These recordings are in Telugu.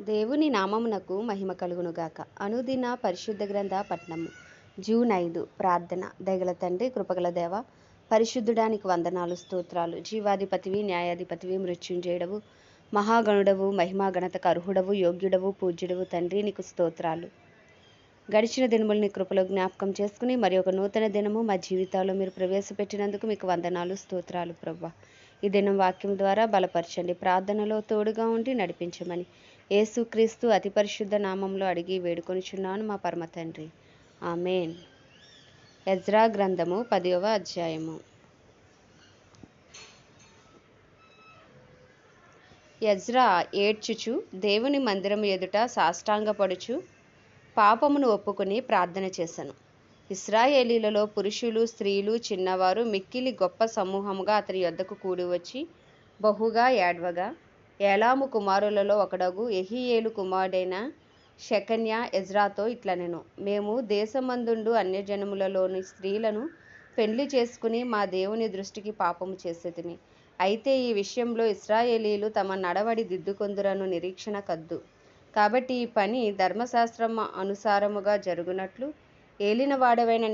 దేవుని నామమునకు మహిమ కలుగునుగాక. అనుదిన పరిశుద్ధ గ్రంథ పట్నము. జూన్ ఐదు ప్రార్థన. దయగల తండ్రి కృపగల దేవ పరిశుద్ధుడానికి వందనాలు స్తోత్రాలు. జీవాధిపతివి న్యాయాధిపతివి మృత్యుంజయుడవు మహాగణుడవు మహిమా గణతకు అర్హుడవు యోగ్యుడవు పూజ్యుడవు తండ్రి నీకు స్తోత్రాలు. గడిచిన దినములని కృపలో జ్ఞాపకం చేసుకుని మరి ఒక నూతన దినము మా జీవితాల్లో మీరు ప్రవేశపెట్టినందుకు మీకు వందనాలు స్తోత్రాలు ప్రభా ఈ దినం వాక్యం ద్వారా బలపరచండి ప్రార్థనలో తోడుగా ఉండి నడిపించమని. యేసుక్రీస్తు అతి పరిశుద్ధ నామంలో అడిగి వేడుకొనిచున్నాను మా పరమ తండ్రి. ఆమెన్. ఎజ్రా గ్రంథము పదవ అధ్యాయము. ఎజ్రా ఏడ్చుచు దేవుని మందిరం ఎదుట సాష్టాంగపడుచు పాపమును ఒప్పుకుని ప్రార్థన చేశాను ఇస్రాయేలీలలో పురుషులు స్త్రీలు చిన్నవారు మిక్కిలి గొప్ప సమూహముగా అతని యొద్దకు కూడి వచ్చి బహుగా ఏడ్వగా ఏలాము కుమారులలో ఒకడగు ఎహియేలు కుమారుడైన షెకన్య ఎజ్రాతో ఇట్లనెను. మేము దేశమందుండు అన్యజనములలోని స్త్రీలను పెళ్ళి చేసుకుని మా దేవుని దృష్టికి పాపము చేసేతిమి అయితే ఈ విషయంలో ఇస్రాయేలీలు తమ నడవడి దిద్దుకొందురను నిరీక్షణ కద్దు. కాబట్టి ఈ పని ధర్మశాస్త్రం అనుసారముగా జరుగునట్లు ఏలిన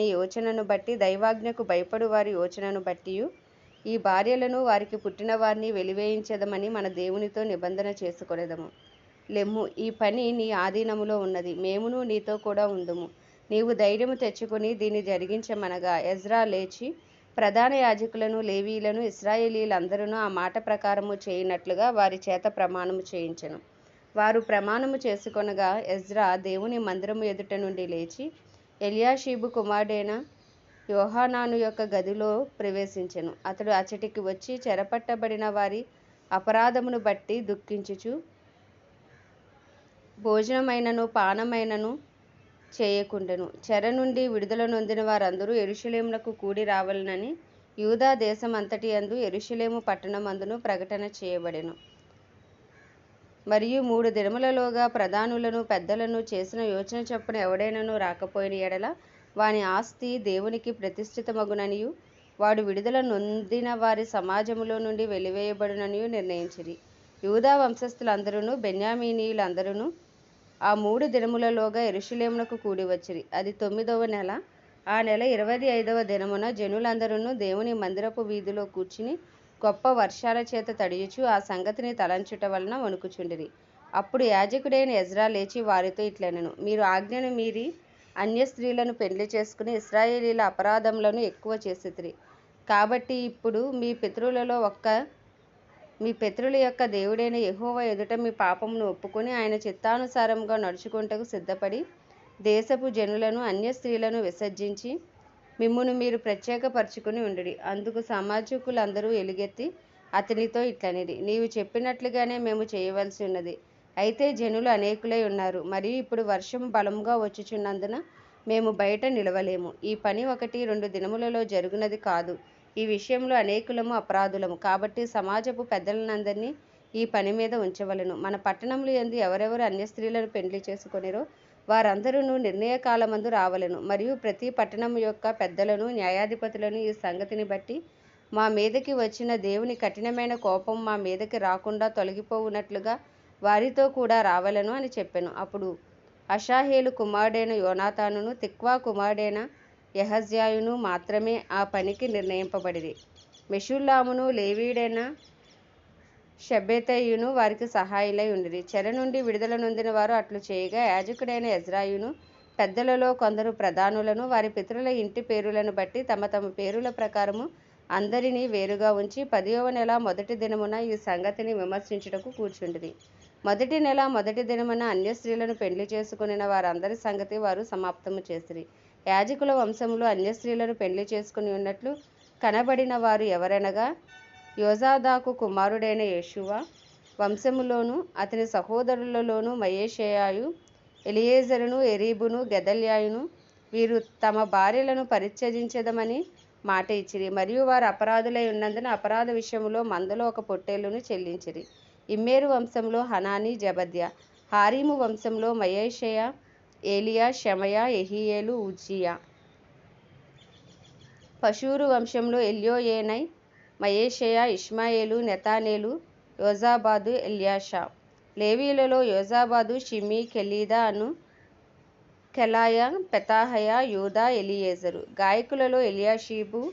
నీ యోచనను బట్టి దైవాజ్ఞకు భయపడు వారి యోచనను బట్టి ఈ భార్యలను వారికి పుట్టిన వారిని వెలివేయించదమని మన దేవునితో నిబంధన చేసుకొనేదము. లెమ్ము. ఈ పని నీ ఆధీనములో ఉన్నది. మేమును నీతో కూడా ఉందుము. నీవు ధైర్యము తెచ్చుకొని దీన్ని జరిగించమనగా ఎజ్రా లేచి ప్రధాన యాజకులను లేవీలను ఇస్రాయేలీలందరూ ఆ మాట ప్రకారము చేయనట్లుగా వారి చేత ప్రమాణము చేయించను. వారు ప్రమాణము చేసుకొనగా ఎజ్రా దేవుని మందిరము ఎదుట నుండి లేచి ఎలియాషీబు కుమారుడైన యోహానాను యొక్క గదిలో ప్రవేశించెను. అతడు అచటికి వచ్చి చెరపట్టబడిన వారి అపరాధమును బట్టి దుఃఖించుచు భోజనమైనను పానమైనను చేయకుండెను. చెర నుండి విడుదల నొందిన వారందరూ ఎరుషలేమునకు కూడి రావాలనని యూదా దేశం అంతటి అందు ఎరుషలేము పట్టణమందును ప్రకటన చేయబడెను. మరియు మూడు దినములలోగా ప్రధానులను పెద్దలను చేసిన యోచన చొప్పున ఎవడైనను రాకపోయిన ఎడల వాని ఆస్తి దేవునికి ప్రతిష్ఠితమగుననియు వాడు విడుదల నొందిన వారి సమాజములో నుండి వెలివేయబడుననియు నిర్ణయించిరి. యూదా వంశస్థులందరూ బెన్యామీనీయులందరూ ఆ మూడు దినములలోగా ఎరుషులేమునకు కూడి వచ్చిరి. అది తొమ్మిదవ నెల. ఆ నెల ఇరవై ఐదవ దినమున జనులందరూ దేవుని మందిరపు వీధిలో కూర్చుని గొప్ప వర్షాల చేత తడియుచు ఆ సంగతిని తలంచుట వలన వణుకుచుండిరి. అప్పుడు యాజకుడైన ఎజ్రా లేచి వారితో ఇట్లనెను మీరు ఆజ్ఞను మీరి అన్య స్త్రీలను పెళ్ళి చేసుకుని ఇస్రాయేలీల అపరాధములను ఎక్కువ చేసిరి కాబట్టి ఇప్పుడు మీ పితరులలో ఒక్క మీ పితరుల యొక్క దేవుడైన యహోవ ఎదుట మీ పాపమును ఒప్పుకొని ఆయన చిత్తానుసారంగా నడుచుకుంటకు సిద్ధపడి దేశపు జనులను అన్య స్త్రీలను విసర్జించి మిమ్మును మీరు ప్రత్యేకపరుచుకుని ఉండుడి. అందుకు సమాజకులందరూ ఎలుగెత్తి అతనితో ఇట్లనిది నీవు చెప్పినట్లుగానే మేము చేయవలసి ఉన్నది. అయితే జనులు అనేకులై ఉన్నారు. మరియు ఇప్పుడు వర్షం బలముగా వచ్చుచున్నందున మేము బయట నిలవలేము. ఈ పని ఒకటి రెండు దినములలో జరుగునది కాదు. ఈ విషయంలో అనేకులము అపరాధులము. కాబట్టి సమాజపు పెద్దలనందరినీ ఈ పని మీద ఉంచవలను. మన పట్టణంలో ఎందు ఎవరెవరు అన్య స్త్రీలను పెండ్లి చేసుకొనిరో వారందరూ నిర్ణయ కాలమందు రావలను. మరియు ప్రతి పట్టణం యొక్క పెద్దలను న్యాయాధిపతులను ఈ సంగతిని బట్టి మా మీదకి వచ్చిన దేవుని కఠినమైన కోపం మా మీదకి రాకుండా తొలగిపోవునట్లుగా వారితో కూడా రావలను అని చెప్పాను. అప్పుడు అషాహేలు కుమారుడైన యోనాతానును తిక్వా కుమారుడైన యహజ్యాయును మాత్రమే ఆ పనికి నిర్ణయింపబడిరి మెషుల్లామును లేవీడైన షెబెతయును వారికి సహాయులై ఉండిరి. చెర నుండి విడుదల నొందిన వారు అట్లు చేయగా యాజకుడైన ఎజ్రాయును పెద్దలలో కొందరు ప్రధానులను వారి పితరుల ఇంటి పేరులను బట్టి తమ తమ పేరుల ప్రకారము అందరినీ వేరుగా ఉంచి పదియవ నెల మొదటి దినమున ఈ సంగతిని విమర్శించుటకు కూర్చుండిరి. మొదటి నెల మొదటి దినమున అన్య స్త్రీలను పెళ్ళి చేసుకునిన వారందరి సంగతి వారు సమాప్తము చేసిరి. యాజకుల వంశంలో అన్య స్త్రీలను పెళ్ళి చేసుకుని ఉన్నట్లు కనబడిన వారు ఎవరనగా యోజాదాకు కుమారుడైన యేషువ వంశములోను అతని సహోదరులలోను మయేషేయాయు ఎలియేజరును ఎరీబును గెదల్యాయును వీరు తమ భార్యలను పరిత్యజించదమని మాట ఇచ్చిరి. మరియు వారు అపరాధులై ఉన్నందున అపరాధ విషయంలో మందలో ఒక పొట్టేలును చెల్లించిరి. ఇమ్మేరు వంశంలో హనాని జబద్య. హారీము వంశంలో మయేషయ ఏలియా షమయ ఎహియేలు ఉజ్జియా పశూరు వంశంలో ఎల్యోయేనై మయేషయ ఇష్మాయేలు నెతానేలు యోజాబాదు ఎల్యాషా. లేవీలలో యోజాబాదు షిమి కెలీదా అను కెలాయ పెతాహయ యూదా ఎలియేజరు. గాయకులలో ఎలియాషీబు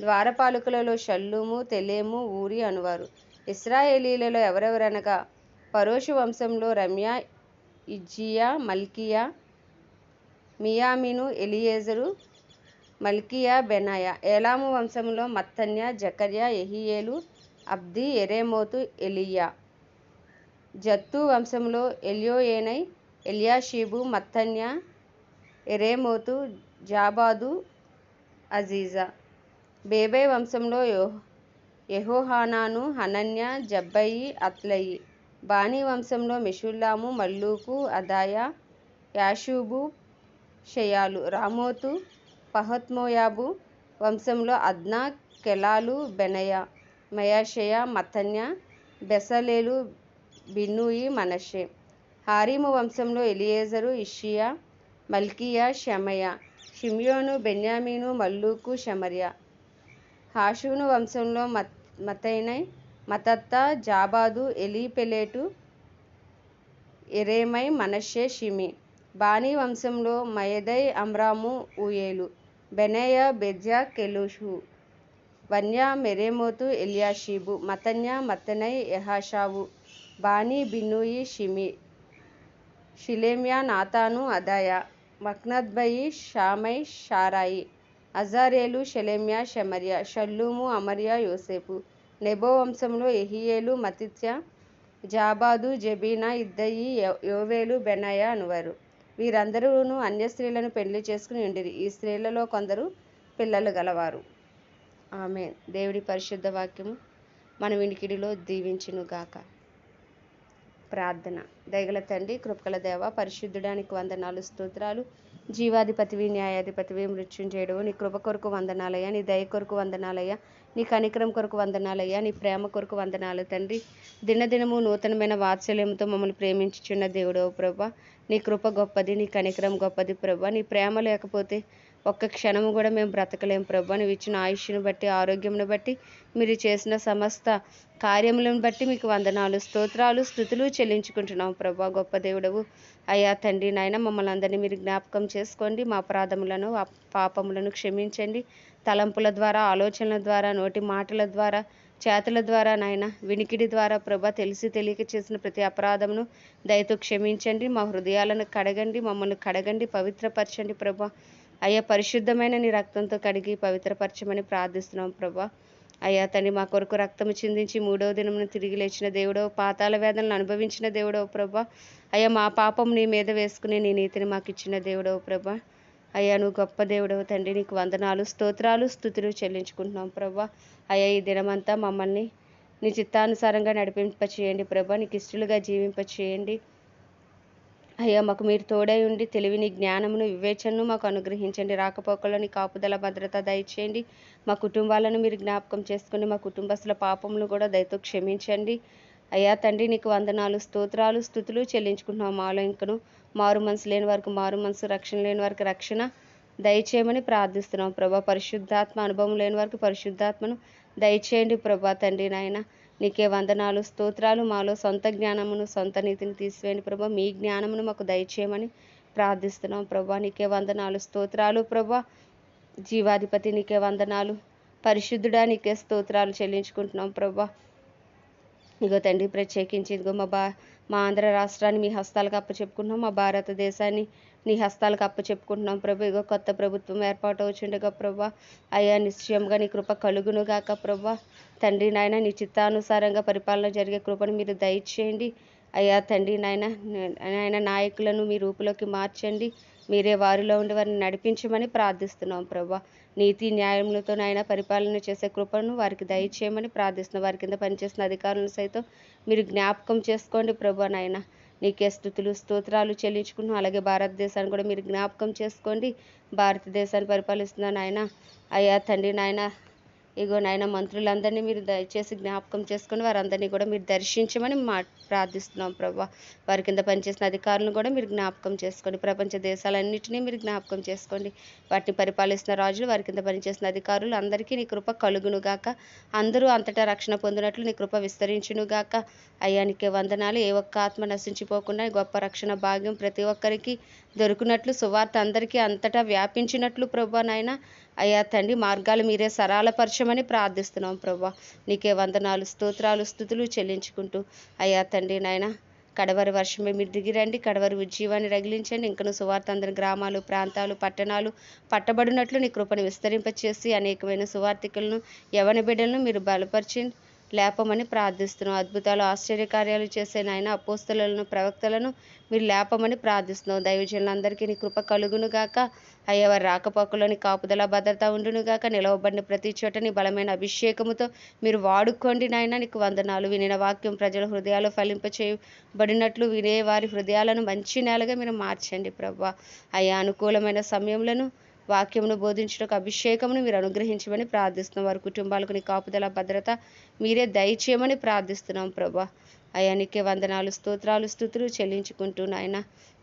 ద్వారపాలకులలో షల్లుము తెలేము ఊరి అనువారు. ఇస్రాయేలీలలో ఎవరెవరనగా పరోషు వంశంలో రమ్య ఇజ్జియా మల్కియా మియామిను ఎలియేజరు మల్కియా బెనాయా. ఏలాము వంశంలో మత్తన్య జకర్యా ఎహియేలు అబ్ది ఎరేమోతు ఎలియా. జత్తు వంశంలో ఎలియోయేనై ఎలియాషీబు మత్తన్య ఎరేమోతు జాబాదు అజీజా. బేబై వంశంలో యో యెహోహానాను హనన్య జబ్బయి అత్లయి. బానీ వంశంలో మెషుల్లాము మల్లూకు అదాయ యాషూబు షయాలు రామోతు పహత్మోయాబు వంశంలో అద్నా కెలాలు బెనయ మయాషయ మతన్య బెసలేలు బిన్నూయి మనషే హారీము వంశంలో ఎలియేజరు ఇషియా మల్కియా షమయ షిమ్యోను బెన్యామీను మల్లూకు షమర్య. హాషూను వంశంలో మత్ మతైనై మతత్తా జాబాదు ఎలీపెలేటు ఎరేమై మనషే షిమి. బానీ వంశంలో మయదై అమ్రాము ఊయేలు. బెనయ బెజ్యా కెలుషు. వన్య మెరేమోతు ఎలియాషీబు. మతన్య మతనై యహాషావు. బానీ బిన్నూయి షిమి. షిలేమ్యా నాతాను అదాయ. మక్నద్బయి షామై షారాయి. అజారేలు షెలెమ్యా షమర్య. షల్లూము అమర్య యోసేపు. నెబో వంశంలో ఎహియేలు మతిత్య జాబాదు జబీనా ఇద్దయి యోవేలు బెనయ అనువారు. వీరందరూను అన్య స్త్రీలను పెళ్ళి చేసుకుని ఉండిరి. ఈ స్త్రీలలో కొందరు పిల్లలు గలవారు. ఆమె దేవుడి పరిశుద్ధ వాక్యము మన వినికిడిలో దీవించును గాక. ప్రార్థన. దయగల తండ్రి కృపకల దేవ పరిశుద్ధుడానికి వందనాలు స్తోత్రాలు. జీవాధిపతివి న్యాయాధిపతివి మృత్యుంజయుడు నీ కృప కొరకు వందనాలయ్యా నీ దయ కొరకు వందనాలయ్యా నీ కనికరం కొరకు వందనాలయ్యా నీ ప్రేమ కొరకు వందనాలు తండ్రి. దినదినము నూతనమైన వాత్సల్యంతో మమ్మల్ని ప్రేమించుచున్న దేవుడో ప్రభా. నీ కృప గొప్పది నీ కనికరం గొప్పది ప్రభా. నీ ప్రేమ లేకపోతే ఒక్క క్షణము కూడా మేము బ్రతకలేం ప్రభా. నువ్వు ఇచ్చిన ఆయుష్ను బట్టి ఆరోగ్యంను బట్టి మీరు చేసిన సమస్త కార్యములను బట్టి మీకు వందనాలు స్తోత్రాలు స్థుతులు చెల్లించుకుంటున్నాం ప్రభా. గొప్ప దేవుడవు అయ్యా తండ్రి నాయన మమ్మల్ని అందరినీ మీరు జ్ఞాపకం చేసుకోండి. మా అపరాధములను పాపములను క్షమించండి. తలంపుల ద్వారా ఆలోచనల ద్వారా నోటి మాటల ద్వారా చేతుల ద్వారా నాయన వినికిడి ద్వారా ప్రభ తెలిసి తెలియక చేసిన ప్రతి అపరాధమును దయతో క్షమించండి. మా హృదయాలను కడగండి మమ్మల్ని కడగండి పవిత్రపరచండి ప్రభా. అయ్యా పరిశుద్ధమైన నీ రక్తంతో కడిగి పవిత్రపరచమని ప్రార్థిస్తున్నాం ప్రభా. అయ్యా తండ్రి మా కొరకు రక్తము చిందించి మూడవ దినమున తిరిగి లేచిన దేవుడో పాతాల వేదనలు అనుభవించిన దేవుడో ప్రభా. అయ్యా మా పాపం నీ మీద వేసుకుని నీ నీతిని మాకు ఇచ్చిన దేవుడో ప్రభా. అయ్యా నువ్వు గొప్ప దేవుడవు తండ్రి నీకు వందనాలు స్తోత్రాలు స్థుతులు చెల్లించుకుంటున్నాం ప్రభా. అయ్యా ఈ దినమంతా మమ్మల్ని నీ చిత్తానుసారంగా నడిపింపచేయండి ప్రభా. నీకు ఇష్టలుగా జీవింపచేయండి. అయ్యా మాకు మీరు తోడై ఉండి తెలివిని జ్ఞానమును వివేచనను మాకు అనుగ్రహించండి. రాకపోకల్లో కాపుదల భద్రత దయచేయండి. మా కుటుంబాలను మీరు జ్ఞాపకం చేసుకుని మా కుటుంబస్తుల పాపములు కూడా దయతో క్షమించండి. అయ్యా తండ్రి నీకు వందనాలు స్తోత్రాలు స్థుతులు చెల్లించుకుంటున్నాం మాలో ఇంకను. మారు మనసు లేని వారికి మారు మనసు రక్షణ లేని వారికి రక్షణ దయచేయమని ప్రార్థిస్తున్నాం. ప్రభా పరిశుద్ధాత్మ అనుభవం లేని వారికి పరిశుద్ధాత్మను దయచేయండి. ప్రభా తండ్రి నాయన నీకే వందనాలు స్తోత్రాలు. మాలో సొంత జ్ఞానమును సొంత నీతిని తీసివేయండి ప్రభా. మీ జ్ఞానమును మాకు దయచేయమని ప్రార్థిస్తున్నాం ప్రభా. నీకే వందనాలు స్తోత్రాలు ప్రభా. జీవాధిపతి నీకే వందనాలు. పరిశుద్ధుడా నీకే స్తోత్రాలు చెల్లించుకుంటున్నాం ప్రభా. ఇగో తండ్రి ప్రత్యేకించి ఇదిగో మా బా మా ఆంధ్ర రాష్ట్రాన్ని మీ హస్తాలకు అప్పచెప్పుకుంటున్నాం. మా భారతదేశాన్ని నీ హస్తాలకు అప్పచెప్పుకుంటున్నాం ప్రభు. ఇగో కొత్త ప్రభుత్వం ఏర్పాటు అవుచుండగా ప్రభా. అయ్యా నిశ్చయంగా నీ కృప కలుగును గాక ప్రభా. తండ్రి నాయన నీ చిత్తానుసారంగా పరిపాలన జరిగే కృపను మీరు దయచేయండి. అయ్యా తండ్రి నాయన నాయన నాయకులను మీ రూపులోకి మార్చండి. మీరే వారిలో ఉండి వారిని నడిపించమని ప్రార్థిస్తున్నాం ప్రభా. నీతి న్యాయములతో నాయన పరిపాలన చేసే కృపను వారికి దయచేయమని ప్రార్థిస్తున్నాం. వారి కింద పనిచేసిన అధికారులను సైతం మీరు జ్ఞాపకం చేసుకోండి ప్రభా నాయన. నీకే స్థుతులు స్తోత్రాలు చెల్లించుకుంటున్నాం అలాగే భారతదేశాన్ని కూడా మీరు జ్ఞాపకం చేసుకోండి. భారతదేశాన్ని పరిపాలిస్తున్న ఆయన అయ్యా తండ్రి నాయన ఇగో నాయన మంత్రులందరినీ మీరు దయచేసి జ్ఞాపకం చేసుకుని వారందరినీ కూడా మీరు దర్శించమని మా ప్రార్థిస్తున్నాం ప్రభా. వారి కింద పనిచేసిన అధికారులను కూడా మీరు జ్ఞాపకం చేసుకోండి. ప్రపంచ దేశాలన్నింటినీ మీరు జ్ఞాపకం చేసుకోండి. వాటిని పరిపాలిస్తున్న రాజులు వారి కింద పనిచేసిన అధికారులు అందరికీ నీ కృప కలుగును గాక. అందరూ అంతటా రక్షణ పొందినట్లు నీ కృప విస్తరించును గాక. వందనాలు. ఏ ఒక్క ఆత్మ నశించిపోకుండా గొప్ప రక్షణ భాగ్యం ప్రతి ఒక్కరికి దొరికినట్లు సువార్త అందరికీ అంతటా వ్యాపించినట్లు ప్రభా నాయన. అయ్యా తండ్రి మార్గాలు మీరే సరళపరచమని ప్రార్థిస్తున్నాం ప్రభా. నీకే వందనాలు స్తోత్రాలు స్థుతులు చెల్లించుకుంటూ. అయ్యా తండ్రి నాయన కడవరి వర్షమే మీరు దిగిరండి. కడవరి ఉజ్జీవాన్ని రగిలించండి. ఇంకను సువార్త అందరి గ్రామాలు ప్రాంతాలు పట్టణాలు పట్టబడినట్లు నీ కృపను విస్తరింపచేసి అనేకమైన సువార్థికులను యవన బిడ్డలను మీరు బలపరిచి లేపమని ప్రార్థిస్తున్నాం. అద్భుతాలు ఆశ్చర్యకార్యాలు చేసే నాయన అపోస్తలను ప్రవక్తలను మీరు లేపమని ప్రార్థిస్తున్నాం. దైవజనులందరికీ నీ కృప కలుగును గాక. వారి రాకపోకలోని కాపుదల భద్రత ఉండునుగాక నిలవబడిన ప్రతి చోట నీ బలమైన అభిషేకముతో మీరు వాడుకోండి నాయన. నీకు వందనాలు. వినిన వాక్యం ప్రజల హృదయాలు ఫలింపచేయబడినట్లు వినే వారి హృదయాలను మంచి నేలగా మీరు మార్చండి ప్రభా. అయ్యా అనుకూలమైన సమయంలో వాక్యమును బోధించడానికి అభిషేకమును మీరు అనుగ్రహించమని ప్రార్థిస్తున్నాం. వారి కుటుంబాలకు నీ కాపుదల భద్రత మీరే దయచేయమని ప్రార్థిస్తున్నాం ప్రభా. అయానికే వందనాలు స్తోత్రాలు స్థుతులు చెల్లించుకుంటూ నాయన.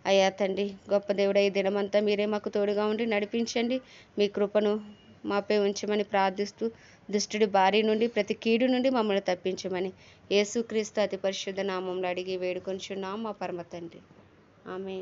అయ్యా తండ్రి గొప్ప దేవుడు ఈ దినమంతా మీరే మాకు తోడుగా ఉండి నడిపించండి. మీ కృపను మాపై ఉంచమని ప్రార్థిస్తూ దుష్టుడి భారీ నుండి ప్రతి కీడు నుండి మమ్మల్ని తప్పించమని యేసుక్రీస్తు అతి పరిశుద్ధ నామంలో అడిగి వేడుకొంచున్నాం మా పరమ తండ్రి. ఆమె